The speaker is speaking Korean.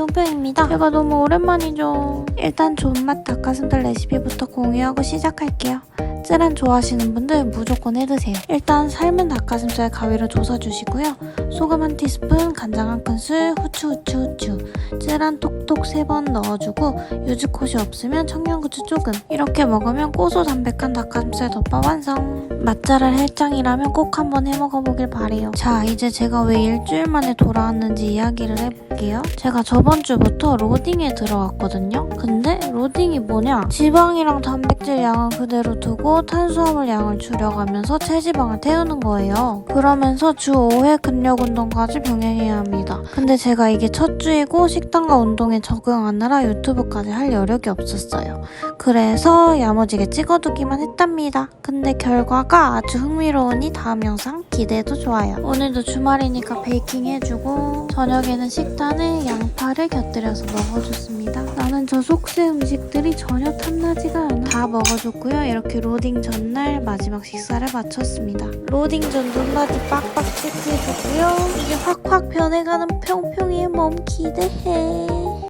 평평입니다. 제가 너무 오랜만이죠. 일단 존맛 닭가슴살 레시피부터 공유하고 시작할게요. 쯔란 좋아하시는 분들 무조건 해드세요. 일단 삶은 닭가슴살 가위로 조사주시고요. 소금 한 티스푼, 간장 한 큰술, 후추 후추 후추. 쯔란 톡톡 세 번 넣어주고 유즈콧이 없으면 청양고추 조금. 이렇게 먹으면 고소 담백한 닭가슴살 덮밥 완성. 맛잘알 헬짱이라면 꼭 한번 해먹어보길 바래요. 자 이제 제가 왜 일주일 만에 돌아왔는지 이야기를 해볼게요. 제가 저번 주부터 로딩에 들어갔거든요. 근데 로딩이 뭐냐? 지방이랑 단백질 양은 그대로 두고 탄수화물 양을 줄여가면서 체지방을 태우는 거예요 그러면서 주 5회 근력 운동까지 병행해야 합니다 근데 제가 이게 첫 주이고 식단과 운동에 적응하느라 유튜브까지 할 여력이 없었어요. 그래서 야무지게 찍어두기만 했답니다. 근데 결과가 아주 흥미로우니 다음 영상 기대해도 좋아요. 오늘도 주말이니까 베이킹 해주고 저녁에는 식단에 양파를 곁들여서 먹어줬습니다. 나는 저 속세 음식들이 전혀 탐나지가 않아. 다 먹어줬고요. 이렇게 로딩 전날 마지막 식사를 마쳤습니다. 로딩 전 눈바디 빡빡 체크해줬고요. 이게 확확 변해가는 평평이의 몸 기대해.